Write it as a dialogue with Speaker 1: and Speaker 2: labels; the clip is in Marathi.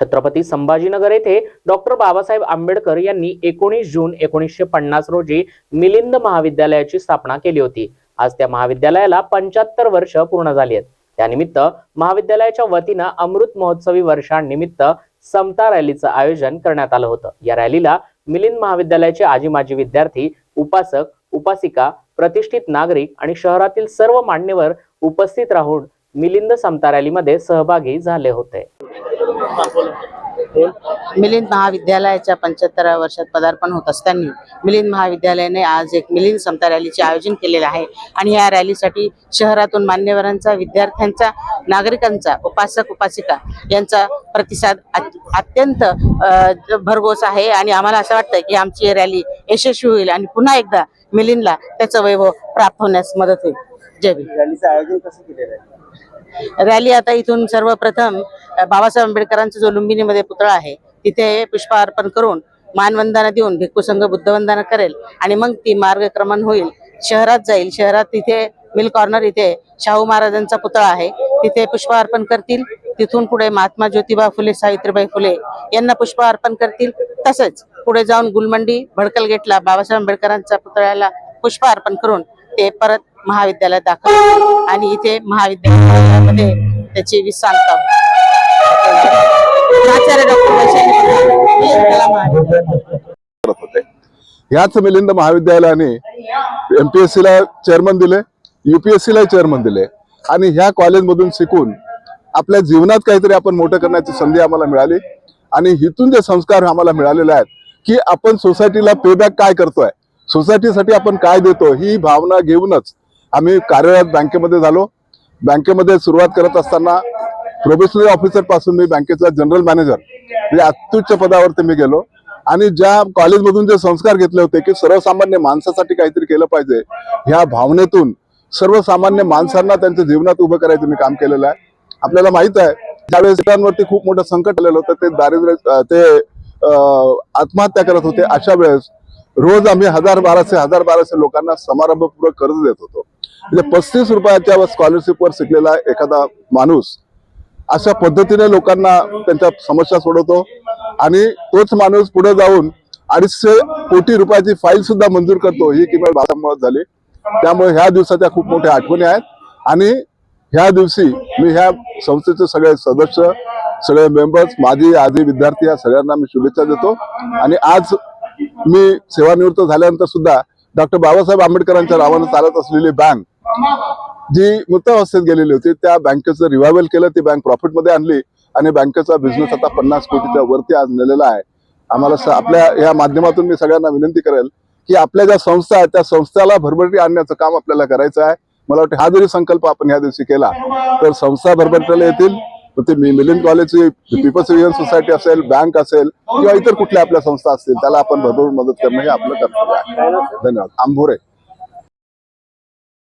Speaker 1: छत्रपती संभाजीनगर येथे डॉक्टर बाबासाहेब आंबेडकर यांनी एकोणीस जून एकोणीसशे पन्नास रोजी मिलिंद महाविद्यालयाची स्थापना केली होती. आज त्या महाविद्यालयाला पंच्याहत्तर वर्ष पूर्ण झाली आहेत. त्यानिमित्त महाविद्यालयाच्या वतीनं अमृत महोत्सवी वर्षानिमित्त समता रॅलीचं आयोजन करण्यात आलं होतं. या रॅलीला मिलिंद महाविद्यालयाचे आजी माजी विद्यार्थी उपासक उपासिका प्रतिष्ठित नागरिक आणि शहरातील सर्व मान्यवर उपस्थित राहून मिलिंद समता रॅलीमध्ये सहभागी झाले होते.
Speaker 2: मिलिंद महाविद्यालयाच्या पंच्याहत्तराव्या वर्षात पदार्पण होत असताना मिलिंद महाविद्यालयाने आज एक मिलिंद समता रॅलीचे आयोजन केलेलं आहे. आणि या रॅलीसाठी शहरातून मान्यवरांचा विद्यार्थ्यांचा नागरिकांचा उपासक उपासिका यांचा प्रतिसाद अत- अत्यंत भरघोस आहे. आणि आम्हाला असं वाटतं की आमची ही रॅली यशस्वी होईल आणि पुन्हा एकदा मिलिंदला त्याचं वैभव प्राप्त होण्यास मदत होईल. जय भीम.
Speaker 3: रॅलीचं आयोजन कसं केलेलं आहे?
Speaker 2: रॅली आता इथून सर्वप्रथम बाबासाहेब आंबेडकरांचा जो लुंबिनीमध्ये पुतळा आहे तिथे पुष्पार्पण करून मानवंदना देऊन भिक्खू संघ बुद्धवंदना करेल आणि मग ती मार्गक्रमण होईल. शहरात जाईल. शहरात तिथे मिल कॉर्नर इथे शाहू महाराजांचा पुतळा आहे. तिथे पुष्पार्पण करतील. तिथून पुढे महात्मा ज्योतिबा फुले सावित्रीबाई फुले यांना पुष्प अर्पण करतील. तसंच पुढे जाऊन गुलमंडी भडकल गेटला बाबासाहेब आंबेडकरांच्या पुतळ्याला पुष्प अर्पण करून ते परत महाविद्यालयात दाखल आणि इथे महाविद्यालयामध्ये त्याची विश्रांत प्राचार्य डॉक्टर वैशाली
Speaker 4: मिलिंद महाविद्यालयाने एमपीएससी ला चेअरमन दिले युपीएससी ला चेअरमन दिले. आणि ह्या कॉलेजमधून शिकून आपल्या जीवनात काहीतरी आपण मोठं करण्याची संधी आम्हाला मिळाली. आणि इथून जे संस्कार आम्हाला मिळालेले आहेत की आपण सोसायटीला पेबॅक काय करतोय सोसायटीसाठी आपण काय देतो ही भावना घेऊनच आम्ही कार्यरत बँकेमध्ये झालो. बँकेमध्ये सुरुवात करत असताना प्रोबेशनरी ऑफिसरपासून मी बँकेचा जनरल मॅनेजर म्हणजे अत्युच्च पदावरती मी गेलो. आणि ज्या कॉलेजमधून जे संस्कार घेतले होते की सर्वसामान्य माणसासाठी काहीतरी केलं पाहिजे ह्या भावनेतून सर्वसामान्य माणसांना त्यांच्या जीवनात उभं करायचं मी काम केलेलं आहे. आपल्याला माहीत आहे ज्यावेळेस इतरांवरती खूप मोठं संकट आलेलं होतं ते दारिद्र्य ते आत्महत्या करत होते. अशा वेळेस रोज आम्ही हजार बाराशे हजार बाराशे लोकांना समारंभपूर्वक कर्ज देत होतो. म्हणजे पस्तीस रुपयाच्या स्कॉलरशिपवर शिकलेला एखादा माणूस अशा पद्धतीने लोकांना त्यांच्या समस्या सोडवतो. आणि तोच माणूस पुढे जाऊन अडीचशे कोटी रुपयाची फाईल सुद्धा मंजूर करतो. ही केवळ बाबामुळे झाली. त्यामुळे ह्या दिवसाच्या खूप मोठ्या आठवणी आहेत. आणि ह्या दिवशी मी ह्या संस्थेचे सगळे सदस्य सगळे मेंबर्स माझी आजी विद्यार्थी या सगळ्यांना मी शुभेच्छा देतो. आणि आज मी सेवानिवृत्त झाल्यानंतर सुद्धा डॉक्टर बाबासाहेब आंबेडकरांच्या नावानं चालत असलेली बँक जी मृतावस्थेत गेलेली होती त्या बँकेचं रिव्हायवल केलं ती बँक प्रॉफिटमध्ये आणली आणि बँकेचा बिझनेस आता पन्नास कोटीच्या वरती आज नेलेला आहे. आम्हाला आपल्या या माध्यमातून मी सगळ्यांना विनंती करेल की आपल्या ज्या संस्था आहेत त्या संस्थाला भरभरटी आणण्याचं काम आपल्याला करायचं आहे. मला वाटतं हा जरी संकल्प आपण ह्या दिवशी केला तर संस्था भरभरटीला येतील. ते मी मिलिंद कॉलेजची पीपल्स रिव्हन सोसायटी असेल बँक असेल किंवा इतर कुठल्या आपल्या संस्था असतील त्याला आपण भरभरून मदत करणं हे आपलं कर्तव्य आहे. धन्यवाद. आंभोरे